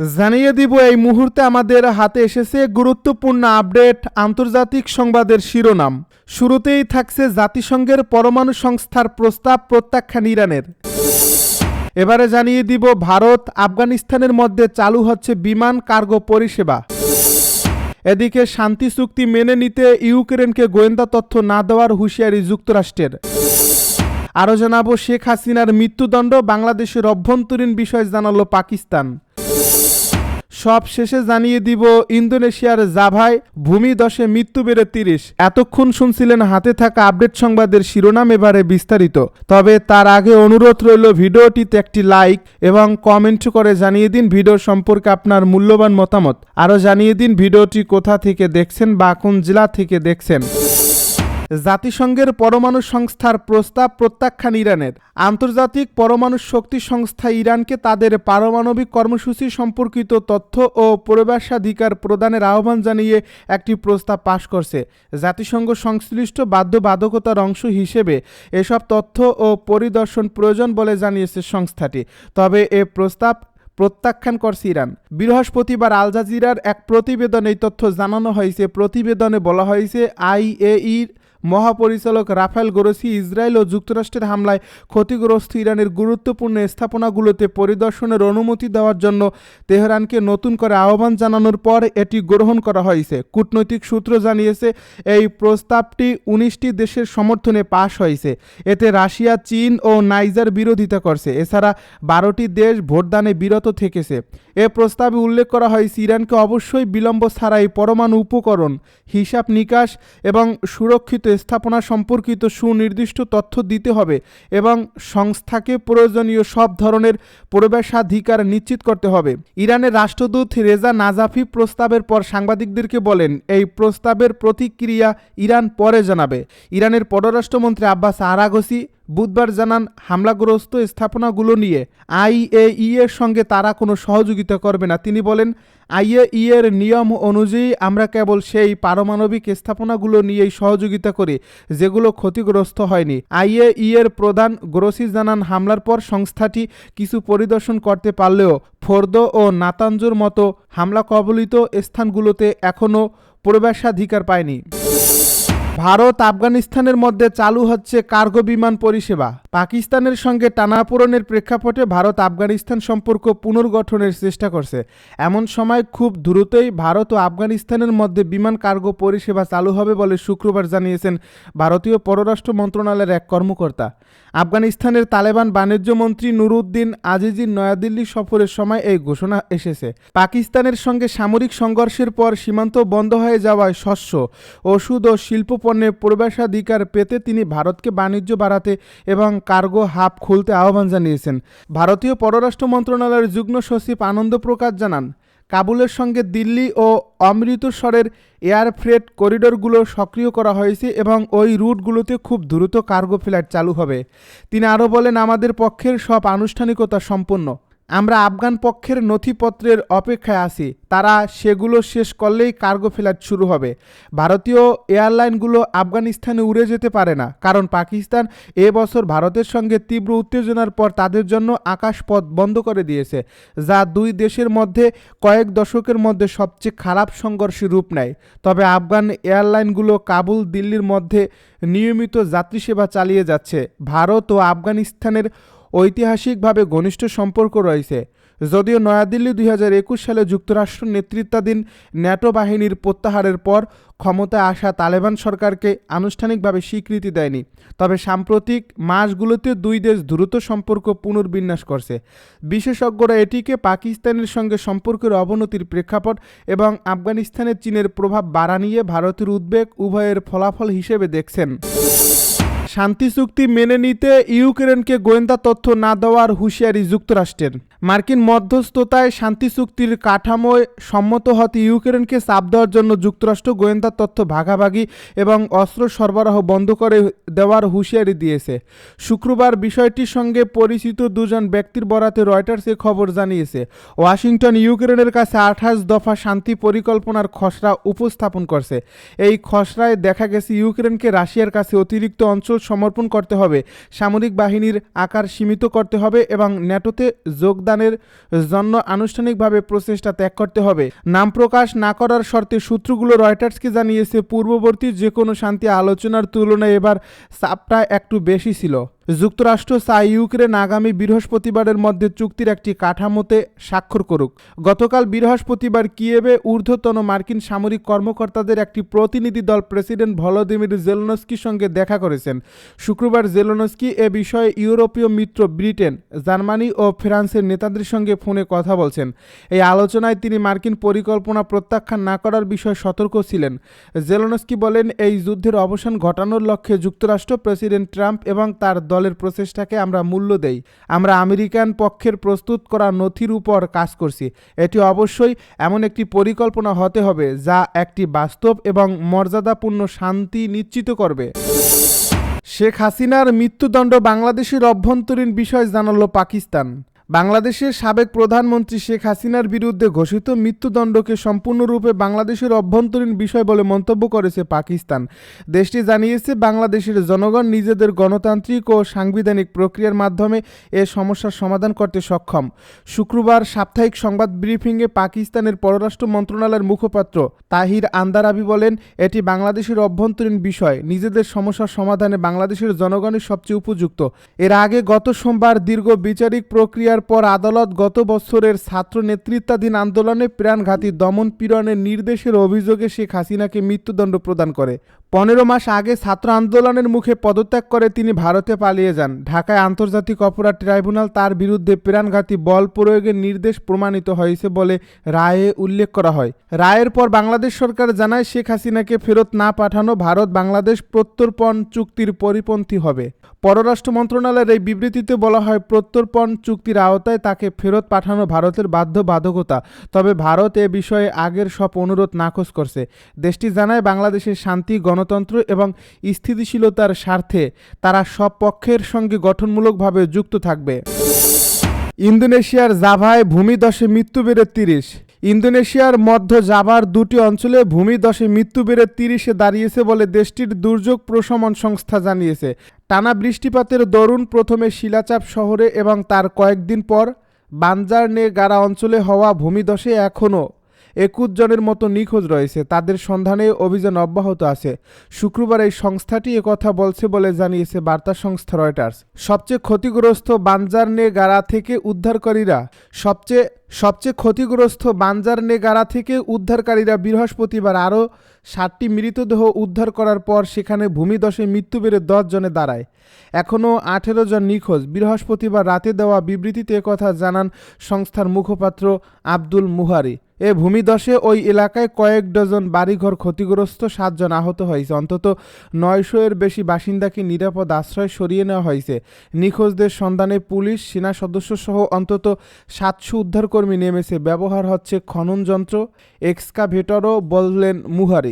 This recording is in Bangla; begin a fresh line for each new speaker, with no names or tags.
জানিয়ে দিব, এই মুহূর্তে আমাদের হাতে এসেছে গুরুত্বপূর্ণ আপডেট, আন্তর্জাতিক সংবাদের শিরোনাম। শুরুতেই থাকছে জাতিসংঘের পরমাণু সংস্থার প্রস্তাব প্রত্যাখ্যান ইরানের। এবারে জানিয়ে দিব, ভারত আফগানিস্তানের মধ্যে চালু হচ্ছে বিমান কার্গো পরিষেবা। এদিকে শান্তি চুক্তি মেনে নিতে ইউক্রেনকে গোয়েন্দা তথ্য না দেওয়ার হুঁশিয়ারি যুক্তরাষ্ট্রের। আরও জানাব, শেখ হাসিনার মৃত্যুদণ্ড বাংলাদেশের অভ্যন্তরীণ বিষয় জানালো পাকিস্তান। সব শেষে জানিয়ে দিব, ইন্দোনেশিয়ার জাভায় ভূমি দশে মৃত্যু বেড়ে তিরিশ। এতক্ষণ শুনছিলেন হাতে থাকা আপডেট সংবাদের শিরোনাম এবারে বিস্তারিত। তবে তার আগে অনুরোধ রইল ভিডিওটিতে একটি লাইক এবং কমেন্ট করে জানিয়ে দিন ভিডিও সম্পর্কে আপনার মূল্যবান মতামত। আরও জানিয়ে দিন ভিডিওটি কোথা থেকে দেখছেন বা কোন জেলা থেকে দেখছেন। জাতিসংঘের পরমাণু সংস্থার প্রস্তাব প্রত্যাখ্যান ইরানের। আন্তর্জাতিক পরমাণু শক্তি সংস্থা ইরানকে তাদের পারমাণবিক কর্মসূচি সম্পর্কিত তথ্য ও প্রবেশাধিকার প্রদানের আহ্বান জানিয়ে একটি প্রস্তাব পাশ করছে। জাতিসংঘ সংশ্লিষ্ট বাধ্যবাধকতার অংশ হিসেবে এসব তথ্য ও পরিদর্শন প্রয়োজন বলে জানিয়েছে সংস্থাটি। তবে এ প্রস্তাব প্রত্যাখ্যান করছে ইরান। বৃহস্পতিবার আল জাজিরার এক প্রতিবেদনে এই তথ্য জানানো হয়েছে। প্রতিবেদনে বলা হয়েছে, আইএইর মহাপরিচালক রাফেল গোরসি ইসরায়েল ও যুক্তরাষ্ট্রের হামলায় ক্ষতিগ্রস্ত ইরানের গুরুত্বপূর্ণ স্থাপনাগুলোতে পরিদর্শনের অনুমতি দেওয়ার জন্য তেহরানকে নতুন করে আহ্বান জানানোর পর এটি গ্রহণ করা হয়েছে। কূটনৈতিক সূত্র জানিয়েছে, এই প্রস্তাবটি উনিশটি দেশের সমর্থনে পাশ হয়েছে। এতে রাশিয়া, চীন ও নাইজার বিরোধিতা করছে। এছাড়া বারোটি দেশ ভোটদানে বিরত থেকেছে। এ প্রস্তাবে উল্লেখ করা হয়, ইরানকে অবশ্যই বিলম্ব ছাড়াই পরমাণু উপকরণ, হিসাব নিকাশ এবং সুরক্ষিত স্থাপনা সম্পর্কিত সুনির্দিষ্ট তথ্য দিতে হবে এবং সংস্থাকে প্রয়োজনীয় সব ধরনের প্রবেশাধিকার নিশ্চিত করতে হবে। ইরানের রাষ্ট্রদূত রেজা নাজাফি প্রস্তাবের পর সাংবাদিকদেরকে বলেন, এই প্রস্তাবের প্রতিক্রিয়া ইরান পরে জানাবে। ইরানের পররাষ্ট্রমন্ত্রী আব্বাস আরাগসি বুধবার জানান, হামলাগ্রস্ত স্থাপনাগুলো নিয়ে আইএই সঙ্গে তারা কোনো সহযোগিতা করবে না। তিনি বলেন আইএই এর নিয়ম অনুযায়ী আমরা কেবল সেই পারমাণবিক স্থাপনাগুলো নিয়েই সহযোগিতা করি, যেগুলো ক্ষতিগ্রস্ত হয়নি। আইএই প্রধান গ্রোসি জানান, হামলার পর সংস্থাটি কিছু পরিদর্শন করতে পারলেও ফোর্দ ও নাতাঞ্জুর মতো হামলা কবলিত স্থানগুলোতে এখনও প্রবেশাধিকার পায়নি। ভারত আফগানিস্তানের মধ্যে চালু হচ্ছে কার্গো বিমান পরিষেবা। পাকিস্তানের সঙ্গে টানাপোড়নের প্রেক্ষাপটে ভারত আফগানিস্তান সম্পর্ক পুনর্গঠনের চেষ্টা করছে। এমন সময় খুব দ্রুতই ভারত ও আফগানিস্তানের মধ্যে বিমান কার্গো পরিষেবা চালু হবে বলে শুক্রবার জানিয়েছেন ভারতীয় পররাষ্ট্র মন্ত্রণালয়ের এক কর্মকর্তা। আফগানিস্তানের তালেবান বাণিজ্য মন্ত্রী নুরুদ্দিন আজিজির নয়াদিল্লি সফরের সময় এই ঘোষণা এসেছে। পাকিস্তানের সঙ্গে সামরিক সংঘর্ষের পর সীমান্ত বন্ধ হয়ে যাওয়ায় শস্য, ওষুধ ও শিল্প পণ্যে প্রবেশাধিকার পেতে তিনি ভারতকে বাণিজ্য বাড়াতে এবং কার্গো হাব খুলতে আহ্বান জানিয়েছেন। ভারতীয় পররাষ্ট্র মন্ত্রণালয়ের যুগ্ম সচিব আনন্দ প্রকাশ জানান, কাবুলের সঙ্গে দিল্লি ও অমৃতসরের এয়ার ফ্রেট করিডোরগুলো সক্রিয় করা হয়েছে এবং ওই রুটগুলোতে খুব দ্রুত কার্গো ফ্লাইট চালু হবে। তিনি আরও বলেন, আমাদের পক্ষের সব আনুষ্ঠানিকতা সম্পন্ন। আমরা আফগান পক্ষের নথিপত্রের অপেক্ষায় আছি। তারা সেগুলো শেষ করলেই কার্গো ফ্লাইট শুরু হবে। ভারতীয় এয়ারলাইনগুলো আফগানিস্তানে উড়ে যেতে পারে না, কারণ পাকিস্তান এ বছর ভারতের সঙ্গে তীব্র উত্তেজনার পর তাদের জন্য আকাশপথ বন্ধ করে দিয়েছে, যা দুই দেশের মধ্যে কয়েক দশকের মধ্যে সবচেয়ে খারাপ সংঘর্ষের রূপ নেয়। তবে আফগান এয়ারলাইনগুলো কাবুল, দিল্লির মধ্যে নিয়মিত যাত্রী সেবা চালিয়ে যাচ্ছে। ভারত ও আফগানিস্তানের ঐতিহাসিকভাবে ঘনিষ্ঠ সম্পর্ক রয়েছে। যদিও নয়াদিল্লি দুই হাজার একুশ সালে যুক্তরাষ্ট্র নেতৃত্বাধীন ন্যাটো বাহিনীর প্রত্যাহারের পর ক্ষমতায় আসা তালেবান সরকারকে আনুষ্ঠানিকভাবে স্বীকৃতি দেয়নি। তবে সাম্প্রতিক মাসগুলোতে দুই দেশ দ্রুত সম্পর্ক পুনর্বিন্যাস করছে। বিশেষজ্ঞরা এটিকে পাকিস্তানের সঙ্গে সম্পর্কের অবনতির প্রেক্ষাপট এবং আফগানিস্তানের চীনের প্রভাব বাড়া নিয়ে ভারতের উদ্বেগ উভয়ের ফলাফল হিসেবে দেখছেন। শান্তি চুক্তি মেনে নিতে ইউক্রেনকে গোয়েন্দা তথ্য না দেওয়ার হুঁশিয়ারি যুক্তরাষ্ট্রের। মার্কিন মধ্যস্থতায় শান্তি চুক্তির কাঠামোয় সম্মত হতে ইউক্রেনকে চাপ দেওয়ার জন্য যুক্তরাষ্ট্র গোয়েন্দা তথ্য ভাগাভাগি এবং অস্ত্র সরবরাহ বন্ধ করে দেওয়ার হুঁশিয়ারি দিয়েছে। শুক্রবার বিষয়টির সঙ্গে পরিচিত দুজন ব্যক্তির বরাতে রয়টার্স এ খবর জানিয়েছে। ওয়াশিংটন, ইউক্রেনের কাছে আঠাশ দফা শান্তি পরিকল্পনার খসড়া উপস্থাপন করছে। এই খসড়ায় দেখা গেছে ইউক্রেনকে রাশিয়ার কাছে অতিরিক্ত অঞ্চল সমর্পণ করতে হবে। সামরিক বাহিনীর আকার সীমিত করতে হবে এবং ন্যাটোতে যোগদানের জন্য আনুষ্ঠানিকভাবে প্রচেষ্টা ত্যাগ করতে হবে। নাম প্রকাশ না করার শর্তে সূত্রগুলো রয়টার্সকে জানিয়েছে, পূর্ববর্তী যে কোনো শান্তি আলোচনার তুলনায় এবার চাপটা একটু বেশি ছিল। যুক্তরাষ্ট্র চায় ইউক্রেন আগামী বৃহস্পতিবারের মধ্যে চুক্তির একটি কাঠামোতে স্বাক্ষর করুক। গতকাল বৃহস্পতিবার কিয়েভে ঊর্ধ্বতন মার্কিন সামরিক কর্মকর্তাদের একটি প্রতিনিধি দল প্রেসিডেন্ট ভলোদিমির জেলনস্কির সঙ্গে দেখা করেছেন। শুক্রবার জেলনস্কি এ বিষয়ে ইউরোপীয় মিত্র ব্রিটেন, জার্মানি ও ফ্রান্সের নেতাদের সঙ্গে ফোনে কথা বলছেন। এই আলোচনায় তিনি মার্কিন পরিকল্পনা প্রত্যাখ্যান না করার বিষয়ে সতর্ক ছিলেন। জেলনস্কি বলেন, এই যুদ্ধের অবসান ঘটানোর লক্ষ্যে যুক্তরাষ্ট্র প্রেসিডেন্ট ট্রাম্প এবং তার দলের প্রচেষ্টাকে আমরা মূল্য দেই। আমরা আমেরিকান পক্ষের প্রস্তুত করা নথির উপর কাজ করছি। এটি অবশ্যই এমন একটি পরিকল্পনা হতে হবে যা একটি বাস্তব এবং মর্যাদাপূর্ণ শান্তি নিশ্চিত করবে। শেখ হাসিনার মৃত্যুদণ্ড বাংলাদেশের অভ্যন্তরীণ বিষয় জানাল পাকিস্তান। বাংলাদেশের সাবেক প্রধানমন্ত্রী শেখ হাসিনার বিরুদ্ধে ঘোষিত মৃত্যুদণ্ডকে সম্পূর্ণরূপে বাংলাদেশের অভ্যন্তরীণ বিষয় বলে মন্তব্য করেছে পাকিস্তান। দেশটি জানিয়েছে, বাংলাদেশের জনগণ নিজেদের গণতান্ত্রিক ও সাংবিধানিক প্রক্রিয়ার মাধ্যমে এ সমস্যার সমাধান করতে সক্ষম। শুক্রবার সাপ্তাহিক সংবাদ ব্রিফিংয়ে পাকিস্তানের পররাষ্ট্র মন্ত্রণালয়ের মুখপাত্র তাহির আন্দারাবি বলেন, এটি বাংলাদেশের অভ্যন্তরীণ বিষয়। নিজেদের সমস্যার সমাধানে বাংলাদেশের জনগণের সবচেয়ে উপযুক্ত। এর আগে গত সোমবার দীর্ঘ বিচারিক প্রক্রিয়ার পর আদালত গত বছরের ছাত্র নেতৃত্বাধীন আন্দোলনে প্রাণঘাতী দমন পীড়নের নির্দেশের অভিযোগে শেখ হাসিনাকে মৃত্যুদণ্ড প্রদান করে। পনেরো মাস আগে ছাত্র আন্দোলনের মুখে পদত্যাগ করে তিনি ভারতে পালিয়ে যান। ঢাকায় আন্তর্জাতিক অপরাধ ট্রাইব্যুনাল তার বিরুদ্ধে প্রাণঘাতী বল প্রয়োগের নির্দেশ প্রমাণিত হয়েছে বলে রায়ে উল্লেখ করা হয়। রায়ের পর বাংলাদেশ সরকার জানায়, শেখ হাসিনাকে ফেরত না পাঠানো ভারত বাংলাদেশ প্রত্যর্পণ চুক্তির পরিপন্থী হবে। পররাষ্ট্র মন্ত্রণালয়ের এই বিবৃতিতে বলা হয়, প্রত্যর্পণ চুক্তির আওতায় তাকে ফেরত পাঠানো ভারতের বাধ্যবাধকতা। তবে ভারত এ বিষয়ে আগের সব অনুরোধ নাকচ করছে। দেশটি জানায়, বাংলাদেশের শান্তি গণতন্ত্র এবং স্থিতিশীলতার স্বার্থে তারা সব পক্ষের সঙ্গে গঠনমূলকভাবে যুক্ত থাকবে। ইন্দোনেশিয়ার জাভায় ভূমিধসে মৃত্যু বেড়ে তিরিশ। ইন্দোনেশিয়ার মধ্য জাভার দুটি অঞ্চলে ভূমিধসে মৃত্যু বেড়ে তিরিশে দাঁড়িয়েছে বলে দেশটির দুর্যোগ প্রশমন সংস্থা জানিয়েছে। টানা বৃষ্টিপাতের দরুন প্রথমে শিলাচাপ শহরে এবং তার কয়েকদিন পর বানজারনে গাড়া অঞ্চলে হওয়া ভূমিধসে এখনও একুশ জনের মতো নিখোঁজ রয়েছে। তাদের সন্ধানে অভিযান অব্যাহত আছে। শুক্রবার এই সংস্থাটি একথা বলছে বলে জানিয়েছে বার্তা সংস্থা রয়টার্স। সবচেয়ে ক্ষতিগ্রস্ত বানজারনে গাড়া থেকে উদ্ধারকারীরা সবচেয়ে সবচেয়ে ক্ষতিগ্রস্ত বানজারনে গাড়া থেকে উদ্ধারকারীরা বৃহস্পতিবার আরও ষাটটি মৃতদেহ উদ্ধার করার পর সেখানে ভূমিধসে মৃত্যু বেড়ে দশ জনে দাঁড়ায়। এখনও আঠেরো জন নিখোঁজ। বৃহস্পতিবার রাতে দেওয়া বিবৃতিতে কথা জানান সংস্থার মুখপাত্র আব্দুল মুহারি। এ ভূমিধসে ওই এলাকায় কয়েক ডজন বাড়িঘর ক্ষতিগ্রস্ত সাতজন আহত হয়েছে। অন্তত নয়শো এর বেশি বাসিন্দাকে নিরাপদ আশ্রয় সরিয়ে নেওয়া হয়েছে। নিখোঁজদের সন্ধানে পুলিশ, সেনা সদস্য সহ অন্তত সাতশো উদ্ধারকর্মী নেমেছে। ব্যবহার হচ্ছে খনন যন্ত্র, এক্সকাভেটরও বললেন মুহারি